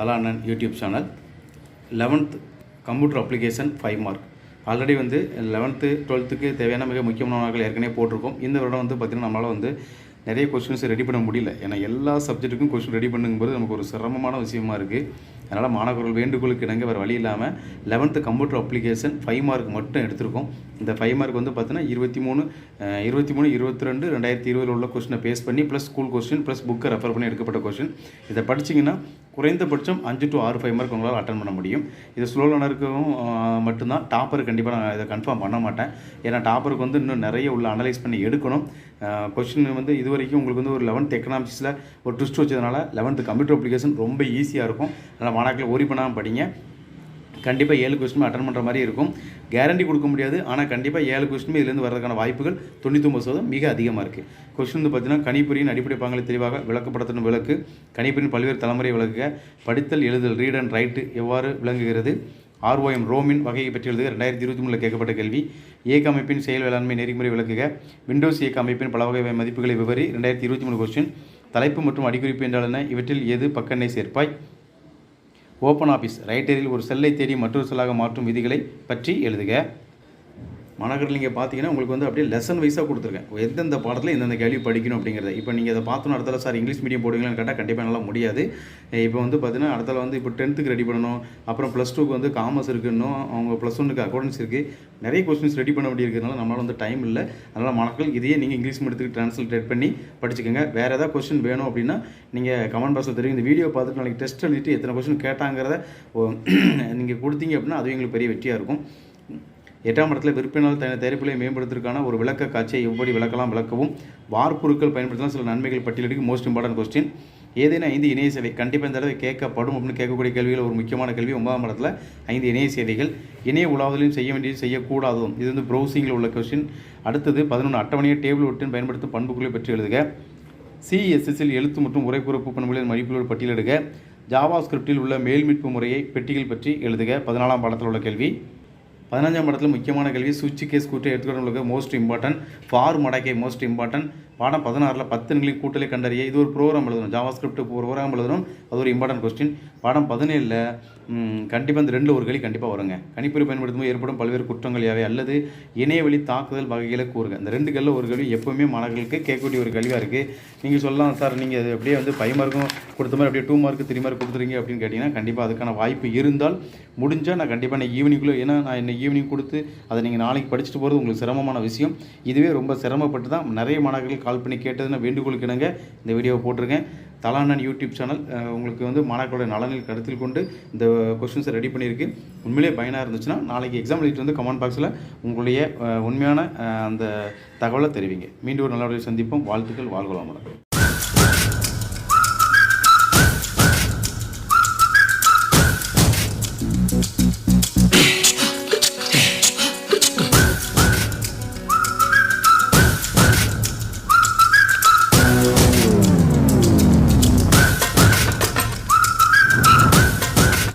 தலா அண்ணன் YouTube channel. Eleventh computer application five mark already வந்து லெவன்த்து டுவெல்த்துக்கு தேவையான மிக முக்கியமான மார்க்கள் ஏற்கனவே போட்டிருக்கோம். இந்த வருடம் வந்து பார்த்திங்கன்னா நம்மளால் வந்து நிறைய கொஸ்டின்ஸ் ரெடி பண்ண முடியல. ஏன்னா எல்லா சப்ஜெக்ட்டுக்கும் கொஸ்டின் ரெடி பண்ணுங்கும்போது நமக்கு ஒரு சிரமமான விஷயமா இருக்குது அதனால் மாணவர்கள் வேண்டுகோளுக்கு இணங்க வேறு வழி இல்லாமல் eleventh computer application five mark மட்டும் எடுத்திருக்கோம். இந்த ஃபைவ் மார்க் வந்து பார்த்தீங்கன்னா இருபத்தி மூணு இருபத்தி மூணு இருபத்தி ரெண்டு ரெண்டாயிரத்தி இருபதில் உள்ள கொஸ்டினை பேஸ் பண்ணி ப்ளஸ் ஸ்கூல் கொஸ்டின் ப்ளஸ் புக்கை ரெஃபர் பண்ணி எடுக்கப்பட்ட கொஸ்டின் இதை படிச்சிங்கன்னா குறைந்தபட்சம் அஞ்சு டு ஆறு ஃபைவ் மார்க் உங்களால் அட்டன் பண்ண முடியும். இது ஸ்லோலனருக்கும் மட்டும்தான். டாப்பர் கண்டிப்பாக நான் இதை கன்ஃபார்ம் பண்ண மாட்டேன். ஏன்னா டாப்பருக்கு வந்து இன்னும் நிறைய உள்ள அனலைஸ் பண்ணி எடுக்கணும். கொஸ்டின் வந்து இது வரைக்கும் உங்களுக்கு வந்து ஒரு லெவன்த் எக்கனாமிக்ஸில் ஒரு ட்விஸ்ட் வச்சதுனால லெவன்த்து கம்ப்யூட்டர் அப்ளிகேஷன் ரொம்ப ஈஸியாக இருக்கும். அதனால் மாணாக்கள் ஓரி பண்ணாமல் படிங்க. கண்டிப்பாக ஏழு கொஸ்டின் அட்டன் பண்ணுற மாதிரி இருக்கும். கேரண்டி கொடுக்க முடியாது. ஆனால் கண்டிப்பாக ஏழு கொஸ்டின் இதுலேருந்து வரதுக்கான வாய்ப்புகள் தொண்ணூத்தொம்பது சதவீதம் மிக அதிகமாக இருக்குது கொஸ்டின் வந்து பார்த்தீங்கன்னா கணிப்பொறியின் அடிப்படை பாங்களை தெளிவாக விளக்கப்படுத்தணும் விளக்கு கணிப்பொறியின் பல்வேறு தலைமுறை விளக்குக. படித்தல் எழுதல் ரீட் அண்ட் ரைட்டு எவ்வாறு விளங்குகிறது? ஆர்ஓஎம் ரோமின் வகையை பற்றி எழுதுக. ரெண்டாயிரத்தி இருபத்தி மூணில் கேட்கப்பட்ட கேள்வி. இயக்க அமைப்பின் செயல் வேளாண்மை நெறிமுறை விளக்குக. விண்டோஸ் இயக்க அமைப்பின் பல வகை மதிப்புகளை விவரி. ரெண்டாயிரத்தி இருபத்தி மூணு கொஸ்டின் தலைப்பு மற்றும் அடிக்குறிப்பு என்றால் என்ன? இவற்றில் எது பக்கெண்ணை சேர்ப்பாய்? ஓப்பன் ஆஃபீஸ் ரைட்டரில் ஒரு செல்லை தேடி மற்றொரு செல்லாக மாற்றும் விதிகளை பற்றி எழுதுக. மாணவர்கள் நீங்கள் பார்த்தீங்கன்னா உங்களுக்கு வந்து அப்படியே லெசன் வைஸாக கொடுத்துருக்கேன். எந்தெந்த பாடத்தில் எந்தெந்த கேள்வி படிக்கணும் அப்படிங்கிறத. இப்போ நீங்கள் அதை பார்த்தோம் அடுத்தல சார் இங்கிலீஷ் மீடியம் போடுவீங்களான்னு கேட்டால் கண்டிப்பாக நல்லா முடியாது. இப்போ வந்து பார்த்தீங்கன்னா அடுத்தல வந்து இப்போ டென்த்துக்கு ரெடி பண்ணணும். அப்புறம் ப்ளஸ் டூக்கு வந்து காமர்ஸ் இருக்குன்னு அவங்க ப்ளஸ் ஒன்றுக்கு அக்கௌண்டன்ஸ் இருக்குது நிறைய கொஸ்டின்ஸ் ரெடி பண்ண வேண்டியிருக்கிறதுனால நம்மளால் வந்து டைம் இல்லை. அதனால் மாணவர்கள் இதையே நீங்கள் இங்கிலீஷ் மீடியத்துக்கு ட்ரான்ஸ்லேட் பண்ணி படிச்சுக்கோங்க. வேறு ஏதாவது கொஸ்டின் வேணும் அப்படின்னா நீங்கள் கமெண்ட் பாக்ஸில் தெரியும். இந்த வீடியோ பார்த்துட்டு நாளைக்கு டெஸ்ட் எழுதிட்டு எத்தனை கொஸ்டின் கேட்டாங்கிறத நீங்கள் கொடுத்தீங்க அப்படின்னா அது எங்களுக்கு பெரிய வெற்றியாக இருக்கும். எட்டாம் இடத்துல விற்பனால் தன தயாரிப்புகளை மேம்படுத்துவதற்கான ஒரு விளக்க காட்சியை எப்படி விளக்கலாம் விளக்கவும் வார்ப்புருக்கள் பயன்படுத்தலாம் சில நன்மைகள் பட்டியலிடுக்கு மோஸ்ட் இம்பார்ட்டன்ட் கொஸ்டின் ஏதேனும் ஐந்து இணைய சேவை கண்டிப்பாக இந்த தடவை கேட்கப்படும் அப்படின்னு கேட்கக்கூடிய கேள்விகள் ஒரு முக்கியமான கேள்வி. ஒன்பதாம் இடத்துல ஐந்து இணைய சேவைகள் இணைய உலாவதிலையும் செய்ய வேண்டியது செய்யக்கூடாதும் இது வந்து ப்ரௌசிங்கில் உள்ள கொஸ்டின் அடுத்தது பதினொன்று அட்டவணையை டேபிள் ஒட்டின் பயன்படுத்தும் பண்புகளை பற்றி எழுதுக. சிஎஸ்எஸ்ஸில் எழுத்து மற்றும் உரைக்குறிப்பு பண்புகளின் மதிப்புகள் பட்டியலிடுக. ஜாவா ஸ்கிரிப்டில் உள்ள மேல்மீட்பு முறையை பெட்டிகள் பற்றி எழுதுக. பதினாலாம் பாடத்தில் உள்ள கேள்வி. பதினஞ்சாம் இடத்துல முக்கியமான கேள்வி சுவிட்ச் கேஸ் கூட்டை எடுத்துக்கிறவங்களுக்கு மோஸ்ட் இம்பார்ட்டன்ட் ஃபார் மடக்கை மோஸ்ட் இம்பார்ட்டன்ட் பாடம் பதினாறில் பத்து எண்களின் கூட்டலை கண்டறிய இது ஒரு ப்ரோக்ராம் எழுதணும். ஜாவா ஸ்கிரிப்ட் ப்ரோக்ராம் எழுதணும். அது ஒரு இம்பார்ட்டன்ட் கொஸ்டின் பாடம் பதினேழில் கண்டிப்பாக இந்த ரெண்டு ஒரு கேள்வி கண்டிப்பாக வருங்க. கணிப்பொறி பயன்படுத்தும் போது ஏற்படும் பல்வேறு குற்றங்கள் யாவை? அல்லது இணையவழி தாக்குதல் வகைகளை கூறுங்க. இந்த ரெண்டு கல்லில் ஒரு கேள்வி எப்பவுமே மாணவர்களுக்கு கேட்கக்கூடிய ஒரு கல்வியாக இருக்குது நீங்கள் சொல்லலாம் சார் நீங்கள் அது அப்படியே வந்து ஃபைவ் மார்க்கும் கொடுத்த மாதிரி அப்படியே டூ மார்க் த்ரீ மார்க் கொடுத்துருங்க அப்படின்னு கேட்டிங்கன்னா கண்டிப்பாக அதுக்கான வாய்ப்பு இருந்தால் முடிஞ்சால் நான் கண்டிப்பாக நான் ஈவினிங்குள்ளே ஏன்னா நான் இன்னைக்கு ஈவினிங் கொடுத்து அதை நீங்கள் நாளைக்கு படிச்சுட்டு போகிறது உங்களுக்கு சிரமமான விஷயம். இதுவே ரொம்ப சிரமப்பட்டு தான் நிறைய மாணவர்கள் கால் பண்ணி கேட்டதுன்னா வேண்டுகோளுக்கு இணங்க இந்த வீடியோவை போட்டிருக்கேன். தலானன் யூடியூப் சேனல் உங்களுக்கு வந்து மாணவர்களோட நலனில் கருத்தில் கொண்டு இந்த கொஸ்டின்ஸை ரெடி பண்ணியிருக்கு. உண்மையிலே பயனாக இருந்துச்சுன்னா நாளைக்கு எக்ஸாம் எழுதிட்டு வந்து கமெண்ட் பாக்ஸில் உங்களுடைய உண்மையான அந்த தகவலை தெரிவிங்க. மீண்டும் ஒரு நல்ல சந்திப்போம். வாழ்த்துக்கள். வாழ்கலாமல்